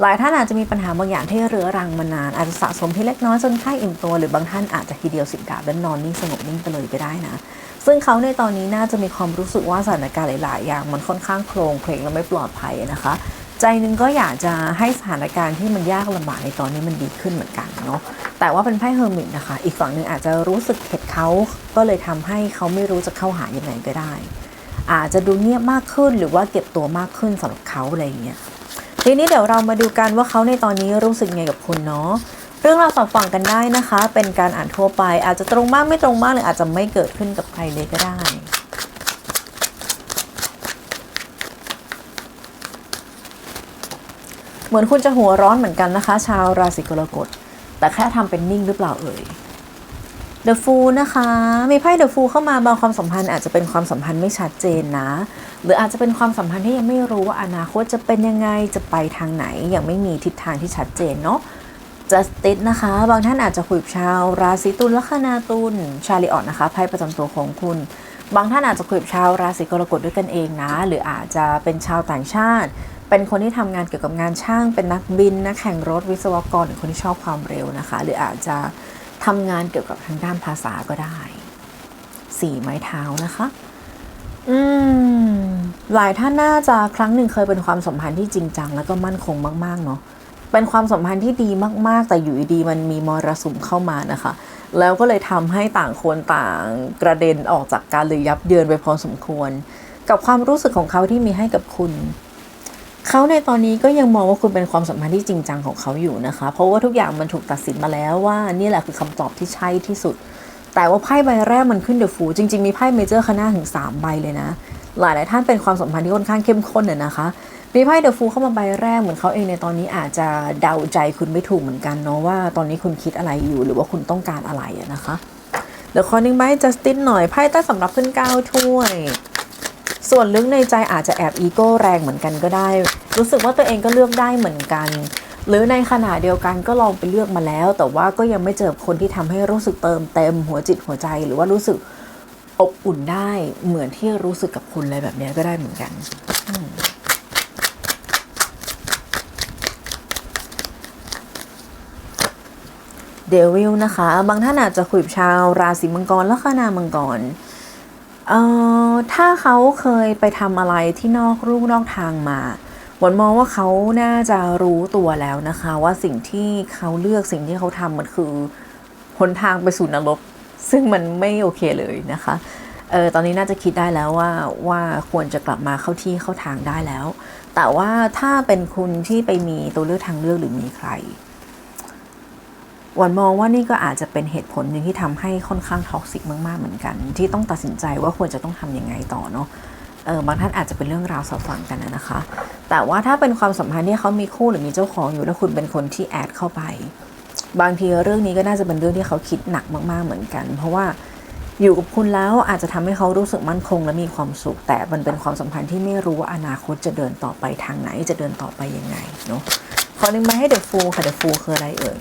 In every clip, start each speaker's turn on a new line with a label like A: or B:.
A: หลายท่านอาจจะมีปัญหาบางอย่างที่เรื้อรังมานาน อาจจะสะสมที่เล็กน้อยจนค่ายอิ่มตัว หรือบางท่านอาจจะทีเดียวสิบดาบและนอนนิ่งสงบนิ่งไปเลยก็ได้นะ ซึ่งเขาในตอนนี้น่าจะมีความรู้สึกว่าสถานการณ์หลาย ๆ อย่างมันค่อนข้างโครงเพลงและไม่ปลอดภัยนะคะ ใจนึงก็อยากจะให้สถานการณ์ที่มันยากลำบากในตอนนี้มันดีขึ้นเหมือนกันเนาะแต่ว่าเป็นไพ่เฮอร์มิตนะคะ อีกฝั่งหนึ่งอาจจะรู้สึกเข็ดเขาก็เลยทำให้เขาไม่รู้จะเข้าหายังไงก็ได้ อาจจะดูเงียบมากขึ้นหรือว่าเก็บตัวมากขึ้นสำหรับเขาอะไรอย่างเงี้ย ทีนี้เดี๋ยวเรามาดูกันว่าเขาในตอนนี้รู้สึกไงกับคุณเนาะเรื่องราวสอบฟังกันได้นะคะ เป็นการอ่านทั่วไป อาจจะตรงมากไม่ตรงมากหรืออาจจะไม่เกิดขึ้นกับใครเลยก็ได้เหมือนคุณจะหัวร้อนเหมือนกันนะคะ ชาวราศีกรกฎแต่แค่ทำเป็นนิ่งหรือเปล่าเอ่ย The Fool นะคะ มีไพ่ The Fool เข้ามาบางความสัมพันธ์อาจจะเป็นความสัมพันธ์ไม่ชัดเจนนะ หรืออาจจะเป็นความสัมพันธ์ที่ยังไม่รู้ว่าอนาคตจะเป็นยังไงจะไปทางไหน ยังไม่มีทิศทางที่ชัดเจนเนาะ Justice นะคะ บางท่านอาจจะคุยกับชาว ราศีตุลลัคนาตุลชาลิออนนะคะไพ่ประจำตัวของคุณ บางท่านอาจจะคุยกับชาวราศีกรกฎด้วยกันเองนะ หรืออาจจะเป็นชาวต่างชาติ เป็นคนที่ทำงานเกี่ยวกับงานช่าง เป็นนักบินนักแข่งรถวิศวกรหรือคนที่ชอบความเร็วนะคะ หรืออาจจะ ทำงานเกี่ยวกับทางด้านภาษาก็ได้ สี่ไม้เท้านะคะ อืม หลายท่านน่าจะครั้งหนึ่งเคยเป็นความสัมพันธ์ที่จริงจัง แล้วก็มั่นคงมาก ๆ เนาะเป็นความสัมพันธ์ที่ดีมาก ๆ แต่อยู่ดีมันมีมรสุมเข้ามานะคะ แล้วก็เลยทำให้ต่างคนต่างกระเด็นออกจากการเลยยับเยินไปพอสมควร กับความรู้สึกของเขาที่มีให้กับคุณ เขาในตอนนี้ก็ยังมองว่าคุณเป็นความสัมพันธ์ที่จริงจังของเขาอยู่นะคะ เพราะว่าทุกอย่างมันถูกตัดสินมาแล้วว่านี่แหละคือคำตอบที่ใช่ที่สุด แต่ว่าไพ่ใบแรกมันขึ้นเดอะฟูจริง ๆ มีไพ่เมเจอร์คณะถึง 3 ใบเลยนะ หลายหลายท่านเป็นความสัมพันธ์ที่ค่อนข้างเข้มข้นน่ยนะคะ มีไพ่เดอะฟูเข้ามาใบแรกเหมือนเขาเองในตอนนี้อาจจะเดาใจคุณไม่ถูกเหมือนกันเนาะว่าตอนนี้คุณคิดอะไรอยู่หรือว่าคุณต้องการอะไรนะคะเดี๋ยวขอหนึ่งใบจัสตินหน่อยไพ่ใต้สำหรับขึ้นเก้าถ้วย ส่วนลึกในใจอาจจะแอบอีโก้แรงเหมือนกันก็ได้ รู้สึกว่าตัวเองก็เลือกได้เหมือนกัน หรือในขณะเดียวกันก็ลองไปเลือกมาแล้ว แต่ว่าก็ยังไม่เจอคนที่ทำให้รู้สึกเติมเต็มหัวจิตหัวใจ หรือว่ารู้สึกอบอุ่นได้เหมือนที่รู้สึกกับคุณอะไรแบบนี้ก็ได้เหมือนกันเดวิลนะคะ บางท่านอาจจะคุยกับชาวราศีมังกรและคนามังกร เอ่อ ถ้าเขาเคยไปทำอะไรที่นอกรูนอกทางมาหวนมองว่าเขาน่าจะรู้ตัวแล้วนะคะ ว่าสิ่งที่เขาเลือกสิ่งที่เขาทำมันคือหนทางไปสู่นรก ซึ่งมันไม่โอเคเลยนะคะเออตอนนี้น่าจะคิดได้แล้วว่าว่าควรจะกลับมาเข้าที่เข้าทางได้แล้ว แต่ว่าถ้าเป็นคุณที่ไปมีตัวเลือกทางเลือกหรือมีใคร วันมองว่านี่ก็อาจจะเป็นเหตุผลหนึ่งที่ทำให้ค่อนข้างท็อกซิกมากๆเหมือนกัน ที่ต้องตัดสินใจว่าควรจะต้องทำยังไงต่อเนาะเออบางท่านอาจจะเป็นเรื่องราวสอบฟังกันนะคะ แต่ว่าถ้าเป็นความสัมพันธ์ที่เขามีคู่หรือมีเจ้าของอยู่แล้วคุณเป็นคนที่แอดเข้าไป บางทีเรื่องนี้ก็น่าจะเป็นเรื่องที่เขาคิดหนักมากๆเหมือนกัน เพราะว่าอยู่กับคุณแล้วอาจจะทำให้เขารู้สึกมั่นคงและมีความสุข แต่มันเป็นความสัมพันธ์ที่ไม่รู้ว่าอนาคตจะเดินต่อไปทางไหนจะเดินต่อไปยังไงเนาะขอนึงใบให้เดอะฟูค่ะเดอะฟูคืออะไรเอ่ย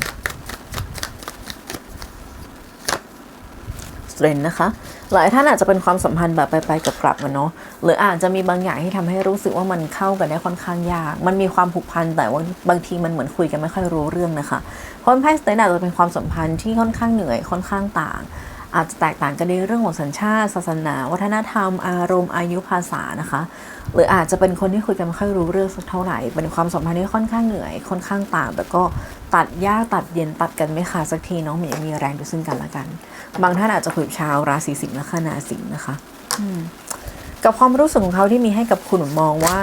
A: สเตรนนะคะ หลายท่านอาจจะเป็นความสัมพันธ์แบบไปๆกับกลับๆกันเนาะหรืออาจจะมีบางอย่างที่ทำให้รู้สึกว่ามันเข้ากันได้ค่อนข้างยาก มันมีความผูกพันแต่ว่าบางทีมันเหมือนคุยกันไม่ค่อยรู้เรื่องนะคะเพราะไพ่สเตรนอาจจะเป็นความสัมพันธ์ที่ค่อนข้างเหนื่อยค่อนข้างต่าง อาจจะแตกต่างกันในเรื่องของสัญชาติ ศาสนา วัฒนธรรม อารมณ์ อายุภาษานะคะ หรืออาจจะเป็นคนที่คุยกันไม่ค่อยรู้เรื่องสักเท่าไหร่ เป็นความสัมพันธ์ที่ค่อนข้างเหนื่อย ค่อนข้างต่าง แต่ก็ตัดยากตัดเย็นตัดกันไม่ขาดสักทีน้องมันยังมีแรงดูซึ่งกันและกัน บางท่านอาจจะคุยชาวราศีสิงห์และคนาสิงห์นะคะกับความรู้สึกของเขาที่มีให้กับคุณมองว่า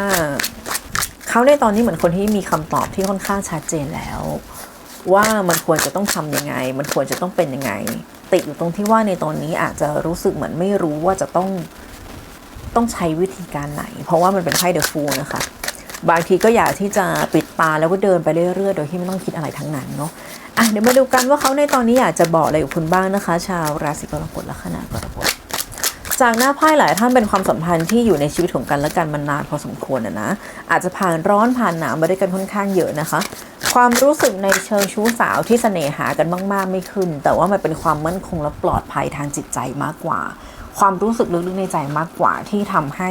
A: เขาในตอนนี้เหมือนคนที่มีคำตอบที่ค่อนข้างชัดเจนแล้ว ว่ามันควรจะต้องทำยังไง มันควรจะต้องเป็นยังไง ติดอยู่ตรงที่ว่าในตอนนี้อาจจะรู้สึกเหมือนไม่รู้ว่าจะต้องต้องใช้วิธีการไหน เพราะว่ามันเป็นไพ่เดอะฟูลนะคะ บางทีก็อยากที่จะปิดตาแล้วก็เดินไปเรื่อยๆ โดยที่ไม่ต้องคิดอะไรทั้งนั้นเนาะอะเดี๋ยวมาดูกันว่าเขาในตอนนี้อยากจะบอกอะไรกับคุณบ้างนะคะ ชาวราศีกรกฎและขนาดกรกฎ จากหน้าไพ่หลายท่านเป็นความสัมพันธ์ที่อยู่ในชีวิตของกันและกันมานานพอสมควรนะนะอาจจะผ่านร้อนผ่านหนาวมาด้วยกันค่อนข้างเยอะนะคะ ความรู้สึกในเชิงชู้สาวที่เสน่หากันมาก ๆ ไม่ขึ้น แต่ว่ามันเป็นความมั่นคงและปลอดภัยทางจิตใจมากกว่า ความรู้สึกลึกๆในใจมากกว่าที่ทำให้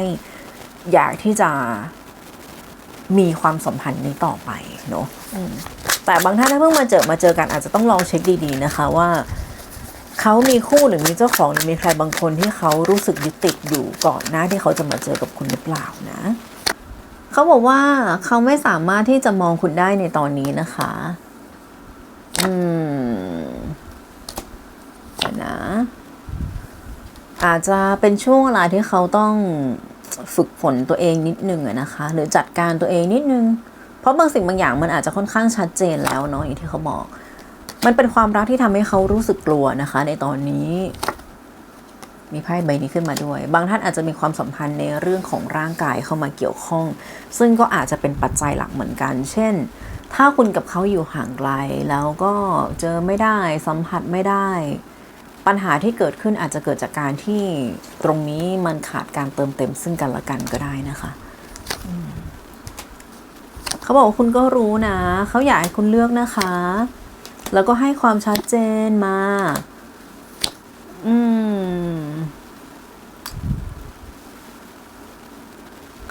A: อยากที่จะมีความสัมพันธ์นี้ต่อไปเนาะแต่บางท่านถ้าเพิ่งมาเจอมาเจอกันอาจจะต้องลองเช็คดีๆนะคะว่า เขามีคู่หรือมีเจ้าของหรือมีใครบางคนที่เขารู้สึกยึดติดอยู่ก่อนหน้าที่เขาจะมาเจอกับคุณหรือเปล่านะเขาบอกว่าเขาไม่สามารถที่จะมองคุณได้ในตอนนี้นะคะ อืมนะอาจจะเป็นช่วงเวลาที่เขาต้องฝึกฝนตัวเองนิดนึงนะคะ หรือจัดการตัวเองนิดนึง เพราะบางสิ่งบางอย่างมันอาจจะค่อนข้างชัดเจนแล้วเนาะอย่างที่เขาบอก มันเป็นความรักที่ทำให้เขารู้สึกกลัวนะคะ ในตอนนี้ มีไพ่ใบนี้ขึ้นมาด้วย บางท่านอาจจะมีความสัมพันธ์ในเรื่องของร่างกายเข้ามาเกี่ยวข้อง ซึ่งก็อาจจะเป็นปัจจัยหลักเหมือนกัน เช่น ถ้าคุณกับเขาอยู่ห่างไกล แล้วก็เจอไม่ได้สัมผัสไม่ได้ ปัญหาที่เกิดขึ้นอาจจะเกิดจากการที่ตรงนี้มันขาดการเติมเต็มซึ่งกันและกันก็ได้นะคะเขาบอกว่าคุณก็รู้นะ เขาอยากให้คุณเลือกนะคะ แล้วก็ให้ความชัดเจนมา อืม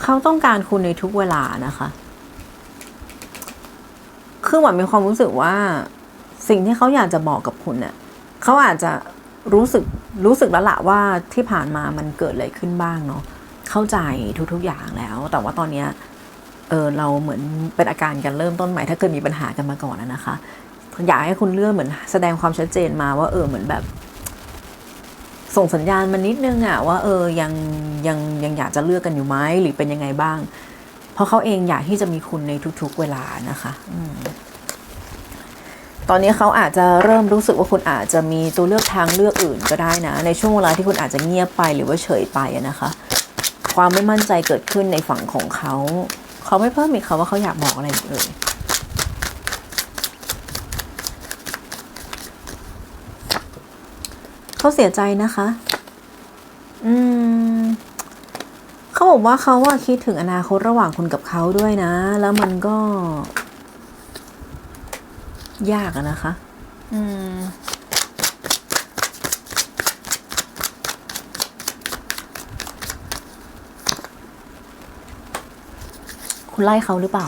A: เขาต้องการคุณในทุกเวลานะคะ คือหวานมีความรู้สึกว่า สิ่งที่เขาอยากจะบอกกับคุณเนี่ยเขาอาจจะรู้สึกรู้สึกแล้วละว่าที่ผ่านมามันเกิดอะไรขึ้นบ้างเนาะเข้าใจทุกๆอย่างแล้ว แต่ว่าตอนเนี้ยเออเราเหมือนเป็นอาการกันเริ่มต้นใหม่ถ้าเคยมีปัญหากันมาก่อนนะคะ อยากให้คุณเลือกเหมือนแสดงความชัดเจนมาว่าเออเหมือนแบบ ส่งสัญญาณมานิดนึงอะว่าเออยังยังยังอยากจะเลือกกันอยู่ไหมหรือเป็นยังไงบ้าง เพราะเขาเองอยากที่จะมีคุณในทุก ๆ เวลานะคะอตอนนี้เขาอาจจะเริ่มรู้สึกว่าคุณอาจจะมีตัวเลือกทางเลือกอื่นก็ได้นะ ในช่วงเวลาที่คุณอาจจะเงียบไปหรือว่าเฉยไปนะคะ ความไม่มั่นใจเกิดขึ้นในฝั่งของเขา เขาไม่เพิ่มอีกค่ะว่าเขาอยากบอกอะไรอีกเลย เขาเสียใจนะคะ อืมเขาบอกว่าเขาว่าคิดถึงอนาคตระหว่างคุณกับเขาด้วยนะ แล้วมันก็ ยากอะนะคะ อืมคุณไล่เขาหรือเปล่า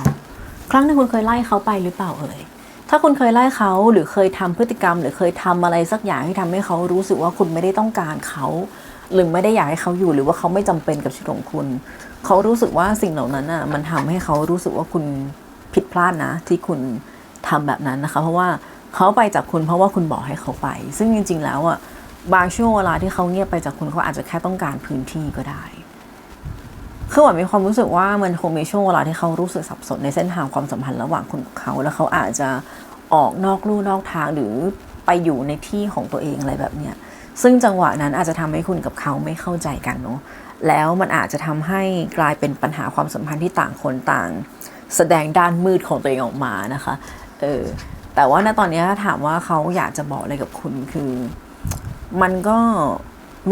A: ครั้งหนึงคุณเคยไล่เขาไปหรือเปล่าเอ่ย ถ้าคุณเคยไล่เขาหรือเคยทำพฤติกรรม หรือเคยทำอะไรสักอย่างที่ทำให้เขารู้สึกว่าคุณไม่ได้ต้องการเขา หรือไม่ได้อยากให้เขาอยู่หรือว่าเขาไม่จำเป็นกับชีวิตของคุณ เขารู้สึกว่าสิ่งเหล่านั้นอะมันทำให้เขารู้สึกว่าคุณผิดพลาดนะ ที่คุณทำแบบนั้นนะคะ เพราะว่าเขาไปจากคุณเพราะว่าคุณบอกให้เขาไป ซึ่งจริง ๆ แล้วอะบางช่วงเวลาที่เขาเงียบไปจากคุณเขาอาจจะแค่ต้องการพื้นที่ก็ได้ คือหวานมีความรู้สึกว่ามันคงมีช่วงเวลาที่เขารู้สึกสับสนในเส้นทางความสัมพันธ์ระหว่างคุณกับเขา แล้วเขาอาจจะออกนอกลู่นอกทางหรือไปอยู่ในที่ของตัวเองอะไรแบบเนี้ยซึ่งจังหวะนั้นอาจจะทำให้คุณกับเขาไม่เข้าใจกันเนาะแล้วมันอาจจะทำให้กลายเป็นปัญหาความสัมพันธ์ที่ต่างคนต่าง แสดงด้านมืดของตัวเองออกมานะคะเออแต่ว่าณตอนนี้ถ้าถามว่าเขาอยากจะบอกอะไรกับคุณคือ มันก็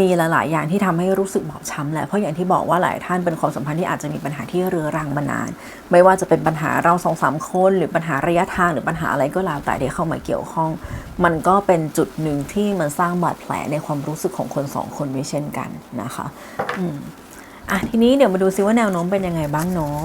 A: มีหลาย ๆ อย่างที่ทำให้รู้สึกบอบช้ำแหละเพราะอย่างที่บอกว่าหลายท่านเป็นความสัมพันธ์ที่อาจจะมีปัญหาที่เรื้อรังมานาน ไม่ว่าจะเป็นปัญหาเราสองสามคน หรือปัญหาระยะทางหรือปัญหาอะไรก็แล้วแต่ที่เข้ามาเกี่ยวข้อง มันก็เป็นจุดหนึ่งที่มันสร้างบาดแผลในความรู้สึกของคนสองคนไม่เช่นกันนะคะอืมอะทีนี้เดี๋ยวมาดูซิว่าแนวโน้มเป็นยังไงบ้างเนาะ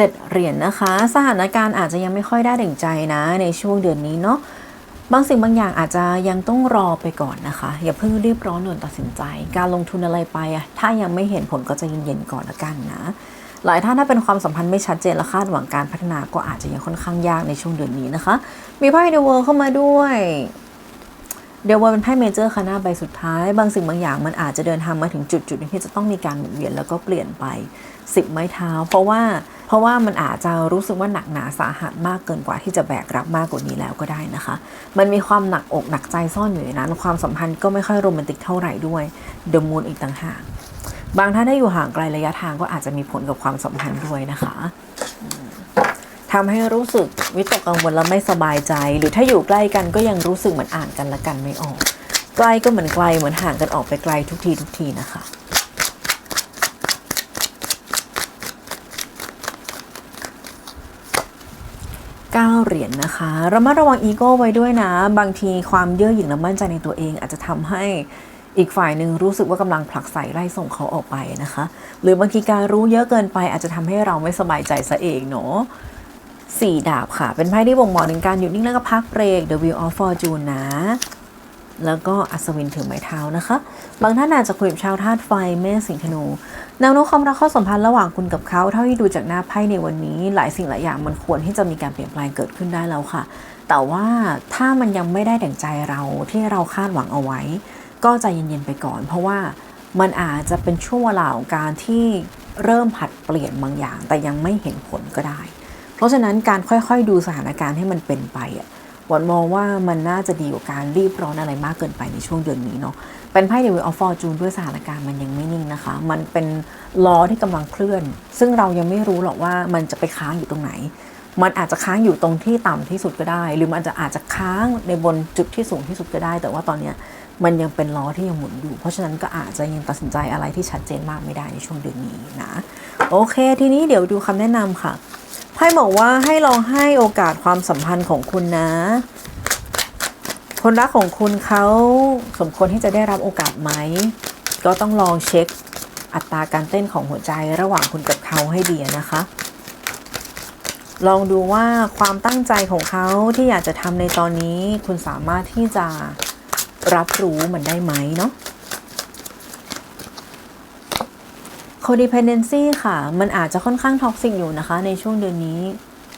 A: เจ็ดเหรียญนะคะ สถานการณ์อาจจะยังไม่ค่อยได้ดั่งใจนะในช่วงเดือนนี้เนาะบางสิ่งบางอย่างอาจจะยังต้องรอไปก่อนนะคะ อย่าเพิ่งรีบร้อนด่วนตัดสินใจ การลงทุนอะไรไปอะถ้ายังไม่เห็นผลก็จะเย็นๆก่อนละกันนะ หลายท่านถ้าเป็นความสัมพันธ์ไม่ชัดเจนและคาดหวังการพัฒนาก็อาจจะยังค่อนข้างยากในช่วงเดือนนี้นะคะ มีไพ่เดอะเวิร์เข้ามาด้วยเดวเวอร์เป็นไพ่เมเจอร์คานาใบสุดท้าย บางสิ่งบางอย่างมันอาจจะเดินทางมาถึงจุดจุดที่จะต้องมีการหมุนเวียนแล้วก็เปลี่ยนไปสิบไม้เท้า เพราะว่า เพราะว่ามันอาจจะรู้สึกว่าหนักหนาสาหัสมากเกินกว่าที่จะแบกรับมากกว่านี้แล้วก็ได้นะคะ มันมีความหนักอกหนักใจซ่อนอยู่ในนั้นความสัมพันธ์ก็ไม่ค่อยโรแมนติกเท่าไหร่ด้วยเดมูนอีกต่างหากบางท่านได้อยู่ห่างไกลระยะทางก็อาจจะมีผลกับความสัมพันธ์ด้วยนะคะทำให้รู้สึกวิตกกังวลและไม่สบายใจ หรือถ้าอยู่ใกล้กันก็ยังรู้สึกเหมือนอ่านกันและกันไม่ออก ใกล้ก็เหมือนไกลเหมือนห่างกันออกไปไกลทุกทีทุกทีนะคะ เก้าเหรียญนะคะระมัดระวังอีโก้ไว้ด้วยนะ บางทีความเย่อหยิ่งและมั่นใจในตัวเอง อาจจะทำให้อีกฝ่ายหนึ่งรู้สึกว่ากำลังผลักใส่ไล่ส่งเขาออกไปนะคะ หรือบางทีการรู้เยอะเกินไป อาจจะทำให้เราไม่สบายใจซะเองเนาะสี่ดาบค่ะ เป็นไพ่ที่บ่งบอกถึงการหยุดนิ่งแล้วก็พักเบรก The Wheel of Fortune นะ แล้วก็อัศวินถือไม้เท้านะคะ บางท่านอาจจะคุยกับชาวธาตุไฟเมษสิงห์ธนูแนวโน้มความรักข้อสัมพันธ์ระหว่างคุณกับเขาเท่าที่ดูจากหน้าไพ่ในวันนี้ หลายสิ่งหลายอย่างมันควรที่จะมีการเปลี่ยนแปลงเกิดขึ้นได้แล้วค่ะ แต่ว่าถ้ามันยังไม่ได้ดั่งใจเราที่เราคาดหวังเอาไว้ ก็ใจเย็นๆไปก่อน เพราะว่ามันอาจจะเป็นช่วงเวลาของการที่เริ่มผัดเปลี่ยนบางอย่าง แต่ยังไม่เห็นผลก็ได้ เพราะฉะนั้นการค่อยๆดูสถานการณ์ให้มันเป็นไปอะ วันมองว่ามันน่าจะดีกว่าการรีบร้อนอะไรมากเกินไปในช่วงเดือนนี้เนาะเป็นไพ่เดวิลออฟฟอร์จูนด้วยสถานการณ์มันยังไม่นิ่งนะคะ มันเป็นล้อที่กำลังเคลื่อน ซึ่งเรายังไม่รู้หรอกว่ามันจะไปค้างอยู่ตรงไหน มันอาจจะค้างอยู่ตรงที่ต่ำที่สุดก็ได้ หรือมันจะอาจจะค้างในบนจุดที่สูงที่สุดก็ได้ แต่ว่าตอนเนี้ยมันยังเป็นล้อที่ยังหมุนอยู่ เพราะฉะนั้นก็อาจจะยังตัดสินใจอะไรที่ชัดเจนมากไม่ได้ในช่วงเดือนนี้นะ โอเค ทีนี้เดี๋ยวดูคำแนะนำค่ะ พ่บอกว่าให้ลองให้โอกาสความสัมพันธ์ของคุณนะ คนรักของคุณเขาสมควรที่จะได้รับโอกาสไหม ก็ต้องลองเช็คอัตราการเต้นของหัวใจระหว่างคุณกับเขาให้ดีนะคะ ลองดูว่าความตั้งใจของเขาที่อยากจะทำในตอนนี้ คุณสามารถที่จะรับรู้มันได้ไหมเนาะ codependency ค่ะ มันอาจจะค่อนข้างท็อกซิกอยู่นะคะ ในช่วงเดือนนี้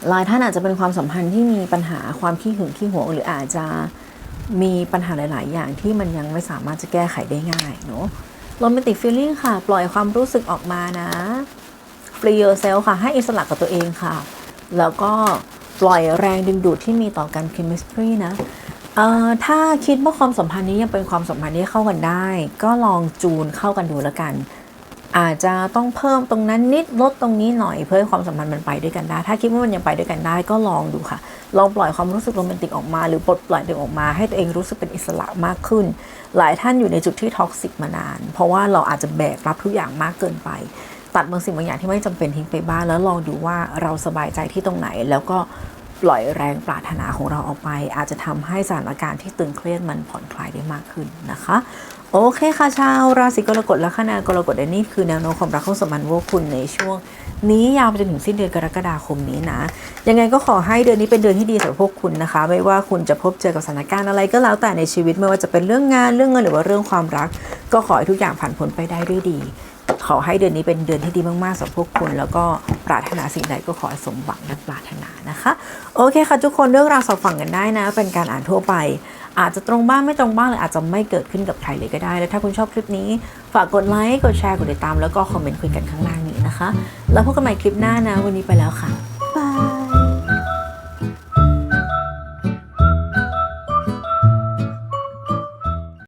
A: หลายท่านอาจจะเป็นความสัมพันธ์ที่มีปัญหาความขี้หึงขี้หวงหรืออาจจะมีปัญหาหลาย ๆ อย่างที่มันยังไม่สามารถจะแก้ไขได้ง่ายเนาะ romantic feeling ค่ะ ปล่อยความรู้สึกออกมานะ free yourself ค่ะ ให้อิสระกับตัวเองค่ะ แล้วก็ปล่อยแรงดึงดูดที่มีต่อกัน chemistry นะเอ่อถ้าคิดว่าความสัมพันธ์นี้ยังเป็นความสัมพันธ์ที่เข้ากันได้ ก็ลองจูนเข้ากันดูแล้วกัน อาจจะต้องเพิ่มตรงนั้นนิดลดตรงนี้หน่อยเพื่อให้ความสัมพันธ์มันไปด้วยกันได้ ถ้าคิดว่ามันยังไปด้วยกันได้ก็ลองดูค่ะ ลองปล่อยความรู้สึกโรแมนติกออกมา หรือปลดปล่อยตัวอออกมาให้ตัวเองรู้สึกเป็นอิสระมากขึ้น หลายท่านอยู่ในจุดที่ท็อกซิกมานาน เพราะว่าเราอาจจะแบกรับทุกอย่างมากเกินไป ตัดบางสิ่งบางอย่างที่ไม่จำเป็นทิ้งไปบ้างแล้วลองดูว่าเราสบายใจที่ตรงไหน แล้วก็ปล่อยแรงปรารถนาของเราออกไป อาจจะทำให้สถานการณ์ที่ตึงเครียดมันผ่อนคลายได้มากขึ้นนะคะ โอเคค่ะชาวราศีกรกฎและคณากรกฎและนี่คือแนวโน้มความรักของสมพันธ์ว่าคุณในช่วง นี้ยาวไปจนถึงสิ้นเดือนกรกฎาคมนี้นะ ยังไงก็ขอให้เดือนนี้เป็นเดือนที่ดีสำหรับพวกคุณนะคะ ไม่ว่าคุณจะพบเจอกับสถานการณ์อะไรก็แล้วแต่ในชีวิตไม่ว่าจะเป็นเรื่องงานเรื่องเงินหรือว่าเรื่องความรัก ก็ขอให้ทุกอย่างผ่านพ้นไปได้ด้วยดี ขอให้เดือนนี้เป็นเดือนที่ดีมากๆสำหรับพวกคุณ แล้วก็ปรารถนาสิ่งใดก็ขอสมหวังดังปรารถนานะคะ โอเคค่ะทุกคนเรื่องราวสอบฟังกันได้นะ เป็นการอ่านทั่วไป อาจจะตรงบ้างไม่ตรงบ้างหรืออาจจะไม่เกิดขึ้นกับใครเลยก็ได้ และถ้าคุณชอบคลิปนี้ ฝากกดไลค์ กดแชร์ กดติดตาม แล้วก็คอมเมนต์คุยกันข้างล่างนี้นะคะ แล้วพบกันใหม่คลิปหน้านะ วันนี้ไปแล้วค่ะ